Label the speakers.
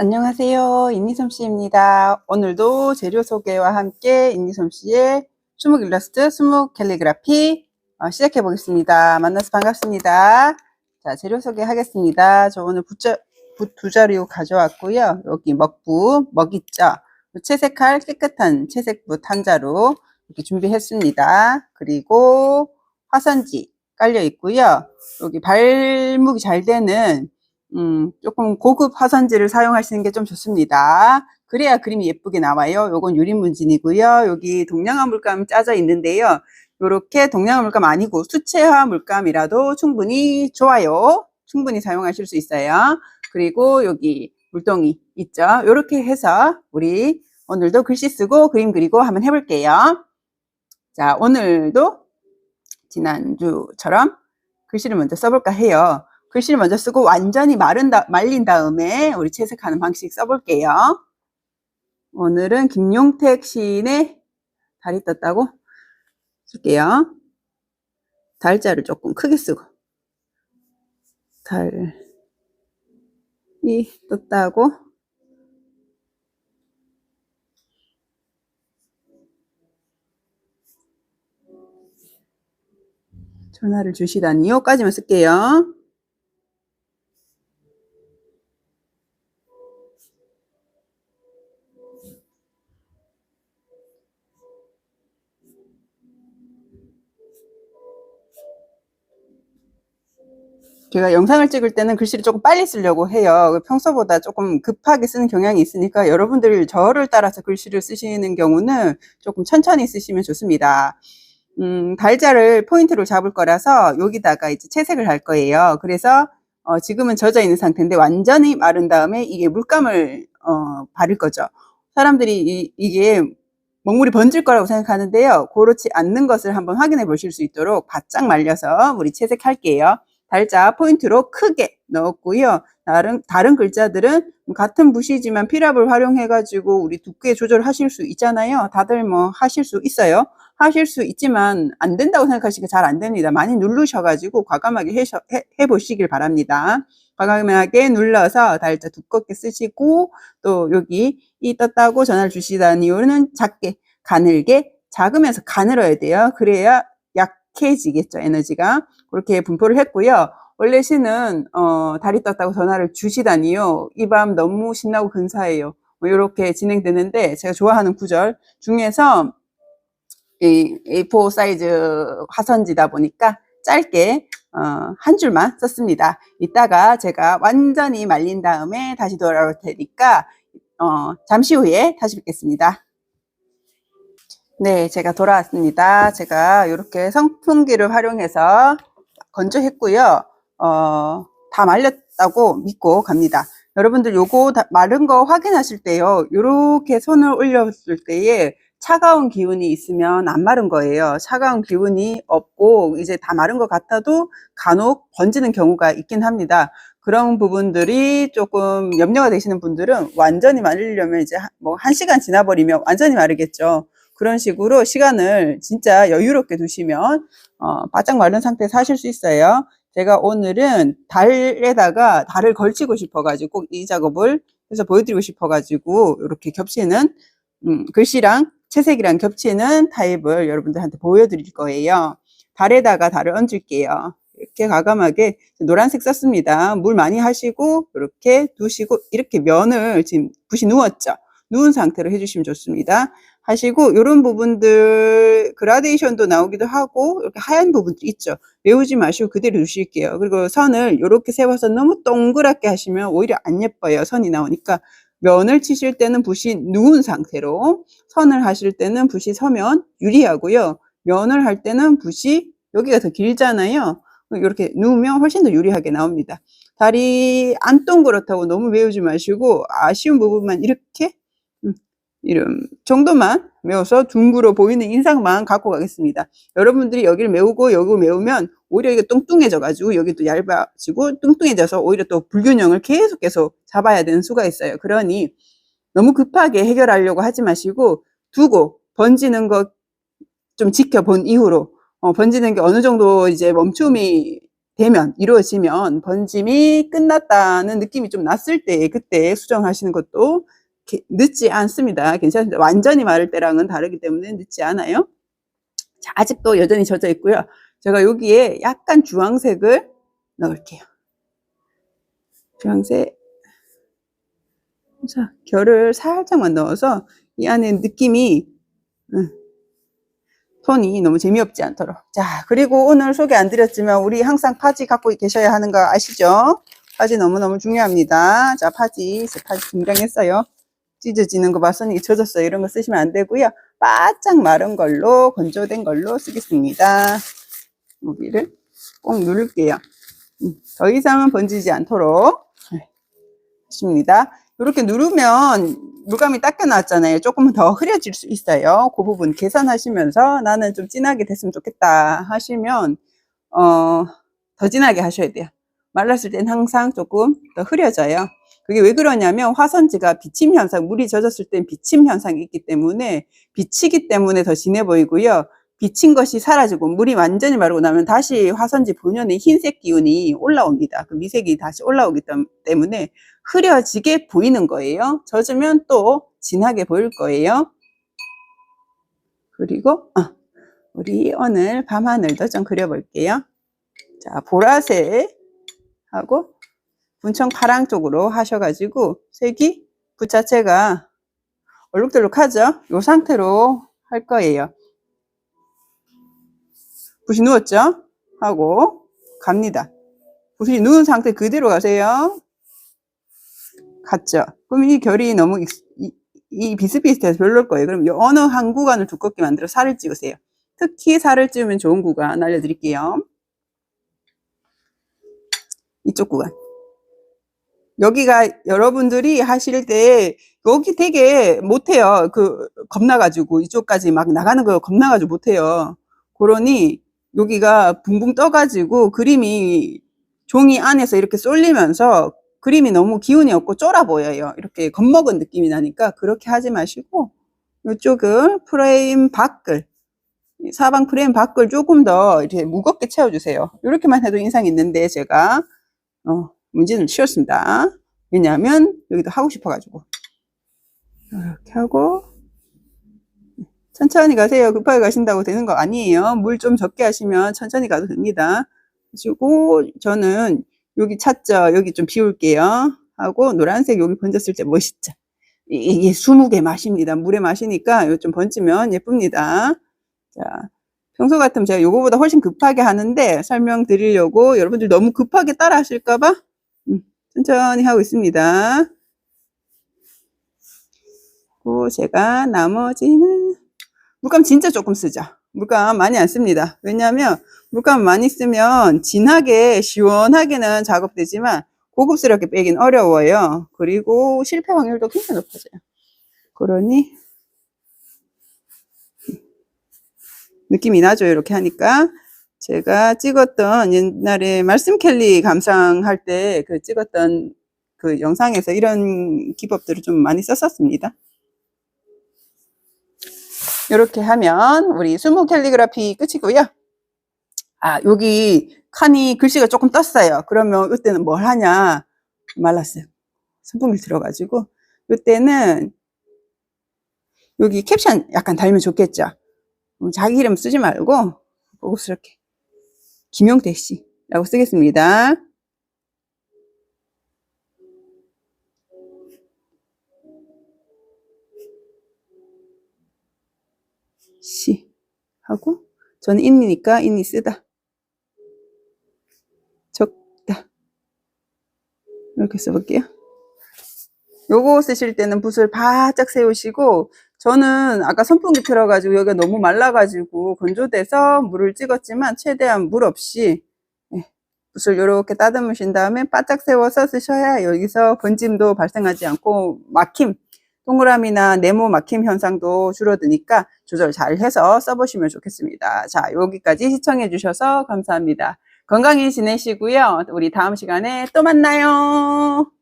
Speaker 1: 안녕하세요. 인니솜 씨입니다. 오늘도 재료 소개와 함께 인니솜 씨의 수묵 일러스트, 수묵 캘리그라피 어, 시작해 보겠습니다. 만나서 반갑습니다. 자, 재료 소개하겠습니다. 저 오늘 붓자, 붓두 자루 가져왔고요. 여기 먹붓, 먹이죠. 채색할 깨끗한 채색붓 한 자루 이렇게 준비했습니다. 그리고 화선지 깔려 있고요. 여기 발목이 잘 되는 음, 조금 고급 화선지를 사용하시는 게 좀 좋습니다. 그래야 그림이 예쁘게 나와요. 요건 유리문진이고요. 여기 동양화 물감 짜져 있는데요. 요렇게 동양화 물감 아니고 수채화 물감이라도 충분히 좋아요. 충분히 사용하실 수 있어요. 그리고 여기 물동이 있죠. 요렇게 해서 우리 오늘도 글씨 쓰고 그림 그리고 한번 해볼게요. 자, 오늘도 지난주처럼 글씨를 먼저 써볼까 해요. 글씨를 먼저 쓰고 완전히 마른 다, 말린 다음에 우리 채색하는 방식 써볼게요. 오늘은 김용택 시인의 달이 떴다고 쓸게요. 달자를 조금 크게 쓰고 달이 떴다고 전화를 주시다니요 까지만 쓸게요. 제가 영상을 찍을 때는 글씨를 조금 빨리 쓰려고 해요. 평소보다 조금 급하게 쓰는 경향이 있으니까 여러분들 저를 따라서 글씨를 쓰시는 경우는 조금 천천히 쓰시면 좋습니다. 음, 달자를 포인트로 잡을 거라서 여기다가 이제 채색을 할 거예요. 그래서 어, 지금은 젖어 있는 상태인데 완전히 마른 다음에 이게 물감을 어, 바를 거죠. 사람들이 이, 게 먹물이 번질 거라고 생각하는데요. 그렇지 않는 것을 한번 확인해 보실 수 있도록 바짝 말려서 우리 채색할게요. 달자 포인트로 크게 넣었고요. 다른, 다른 글자들은 같은 붓이지만 피랍을 활용해가지고 우리 두께 조절하실 수 있잖아요. 다들 뭐 하실 수 있어요. 하실 수 있지만 안 된다고 생각하시니까 잘 안 됩니다. 많이 누르셔가지고 과감하게 해, 해, 해보시길 바랍니다. 과감하게 눌러서 달자 두껍게 쓰시고 또 여기 이 떴다고 전화를 주시다는 이유는 작게 가늘게 작으면서 가늘어야 돼요. 그래야 약해지겠죠 에너지가 그렇게 분포를 했고요. 원래 시는 어, 달이 떴다고 전화를 주시다니요. 이 밤 너무 신나고 근사해요. 뭐 이렇게 진행되는데 제가 좋아하는 구절 중에서 이 A4 사이즈 화선지다 보니까 짧게 어, 한 줄만 썼습니다. 이따가 제가 완전히 말린 다음에 다시 돌아올 테니까 어, 잠시 후에 다시 뵙겠습니다. 네, 제가 돌아왔습니다. 제가 이렇게 선풍기를 활용해서 건조했고요. 어, 다 말렸다고 믿고 갑니다. 여러분들 요거 마른 거 확인하실 때요. 이렇게 손을 올렸을 때에 차가운 기운이 있으면 안 마른 거예요. 차가운 기운이 없고 이제 다 마른 것 같아도 간혹 번지는 경우가 있긴 합니다. 그런 부분들이 조금 염려가 되시는 분들은 완전히 마르려면 이제 뭐 한 시간 지나버리면 완전히 마르겠죠. 그런 식으로 시간을 진짜 여유롭게 두시면 어, 바짝 마른 상태에서 하실 수 있어요. 제가 오늘은 달에다가 달을 걸치고 싶어가지고 이 작업을 해서 보여드리고 싶어가지고 이렇게 겹치는 음, 글씨랑 채색이랑 겹치는 타입을 여러분들한테 보여드릴 거예요. 달에다가 달을 얹을게요. 이렇게 과감하게 노란색 썼습니다. 물 많이 하시고 이렇게 두시고 이렇게 면을 지금 붓이 누웠죠. 누운 상태로 해주시면 좋습니다. 하시고 이런 부분들 그라데이션도 나오기도 하고 이렇게 하얀 부분도 있죠. 외우지 마시고 그대로 두실게요. 그리고 선을 이렇게 세워서 너무 동그랗게 하시면 오히려 안 예뻐요. 선이 나오니까 면을 치실 때는 붓이 누운 상태로 선을 하실 때는 붓이 서면 유리하고요. 면을 할 때는 붓이 여기가 더 길잖아요. 이렇게 누우면 훨씬 더 유리하게 나옵니다. 다리 안 동그랗다고 너무 외우지 마시고 아쉬운 부분만 이렇게 이름 정도만 메워서 둥그러 보이는 인상만 갖고 가겠습니다. 여러분들이 여기를 메우고 여기를 메우면 오히려 이게 뚱뚱해져 가지고 여기 또 얇아지고 뚱뚱해져서 오히려 또 불균형을 계속 계속 잡아야 되는 수가 있어요. 그러니 너무 급하게 해결하려고 하지 마시고 두고 번지는 것 좀 지켜본 이후로 어, 번지는 게 어느 정도 이제 멈춤이 되면 이루어지면 번짐이 끝났다는 느낌이 좀 났을 때 그때 수정하시는 것도 게- 늦지 않습니다. 괜찮습니다. 완전히 마를 때랑은 다르기 때문에 늦지 않아요. 자, 아직도 여전히 젖어 있고요. 제가 여기에 약간 주황색을 넣을게요. 주황색. 자, 결을 살짝만 넣어서 이 안에 느낌이 음, 톤이 너무 재미없지 않도록. 자, 그리고 오늘 소개 안 드렸지만 우리 항상 파지 갖고 계셔야 하는 거 아시죠? 파지 너무너무 중요합니다. 자, 파지, 제 파지 등장했어요. 찢어지는 거 봤으니 젖었어요. 이런 거 쓰시면 안 되고요. 바짝 마른 걸로, 건조된 걸로 쓰겠습니다. 여기를 꼭 누를게요. 음, 더 이상은 번지지 않도록 네, 하십니다. 이렇게 누르면 물감이 닦여 나왔잖아요. 조금은 더 흐려질 수 있어요. 그 부분 계산하시면서 나는 좀 진하게 됐으면 좋겠다 하시면 어, 더 진하게 하셔야 돼요. 말랐을 땐 항상 조금 더 흐려져요. 그게 왜 그러냐면 화선지가 비침 현상, 물이 젖었을 땐 비침 현상이 있기 때문에 비치기 때문에 더 진해 보이고요. 비친 것이 사라지고 물이 완전히 마르고 나면 다시 화선지 본연의 흰색 기운이 올라옵니다. 그 미색이 다시 올라오기 때- 때문에 흐려지게 보이는 거예요. 젖으면 또 진하게 보일 거예요. 그리고 아, 우리 오늘 밤하늘도 좀 그려볼게요. 자, 보라색하고 분청 파랑 쪽으로 하셔가지고 색이 붓 자체가 얼룩덜룩하죠? 이 상태로 할 거예요. 붓이 누웠죠? 하고 갑니다. 붓이 누운 상태 그대로 가세요. 갔죠? 그럼 이 결이 너무 익- 이, 이 비슷비슷해서 별로일 거예요. 그럼 이 어느 한 구간을 두껍게 만들어 살을 찍으세요. 특히 살을 찍으면 좋은 구간 알려드릴게요. 이쪽 구간. 여기가 여러분들이 하실 때 여기 되게 못해요. 그 겁나가지고 이쪽까지 막 나가는 거 겁나가지고 못해요. 그러니 여기가 붕붕 떠가지고 그림이 종이 안에서 이렇게 쏠리면서 그림이 너무 기운이 없고 쫄아 보여요. 이렇게 겁먹은 느낌이 나니까 그렇게 하지 마시고 이쪽을 프레임 밖을 이 사방 프레임 밖을 조금 더 이렇게 무겁게 채워주세요. 이렇게만 해도 인상이 있는데 제가 어, 문제는 치웠습니다. 왜냐하면 여기도 하고 싶어가지고 이렇게 하고 천천히 가세요. 급하게 가신다고 되는 거 아니에요. 물 좀 적게 하시면 천천히 가도 됩니다. 그리고 저는 여기 찾죠. 여기 좀 비울게요. 하고 노란색 여기 번졌을 때 멋있죠. 이- 이게 20개 맛입니다. 물에 마시니까 이거 좀 번지면 예쁩니다. 자, 평소 같으면 제가 요거보다 훨씬 급하게 하는데 설명드리려고 여러분들 너무 급하게 따라 하실까봐 음, 천천히 하고 있습니다. 그리고 제가 나머지는 물감 진짜 조금 쓰죠. 물감 많이 안 씁니다. 왜냐하면 물감 많이 쓰면 진하게 시원하게는 작업되지만 고급스럽게 빼긴 어려워요. 그리고 실패 확률도 굉장히 높아져요. 그러니 느낌이 나죠. 이렇게 하니까 제가 찍었던 옛날에 말씀 켈리 감상할 때 그 찍었던 그 영상에서 이런 기법들을 좀 많이 썼었습니다. 이렇게 하면 우리 스무 캘리그라피 끝이고요. 아, 여기 칸이 글씨가 조금 떴어요. 그러면 이때는 뭘 하냐? 말랐어요. 선풍기를 들어가지고. 이때는 여기 캡션 약간 달면 좋겠죠. 음, 자기 이름 쓰지 말고 고급스럽게 김용태 씨라고 쓰겠습니다. 시 하고 저는 인니니까 인니 쓰다. 적다. 이렇게 써볼게요. 요거 쓰실 때는 붓을 바짝 세우시고 저는 아까 선풍기 틀어가지고 여기가 너무 말라가지고 건조돼서 물을 찍었지만 최대한 물 없이 예, 붓을 이렇게 따듬으신 다음에 바짝 세워서 쓰셔야 여기서 번짐도 발생하지 않고 막힘 동그라미나 네모 막힘 현상도 줄어드니까 조절 잘 해서 써보시면 좋겠습니다. 자, 여기까지 시청해 주셔서 감사합니다. 건강히 지내시고요. 우리 다음 시간에 또 만나요.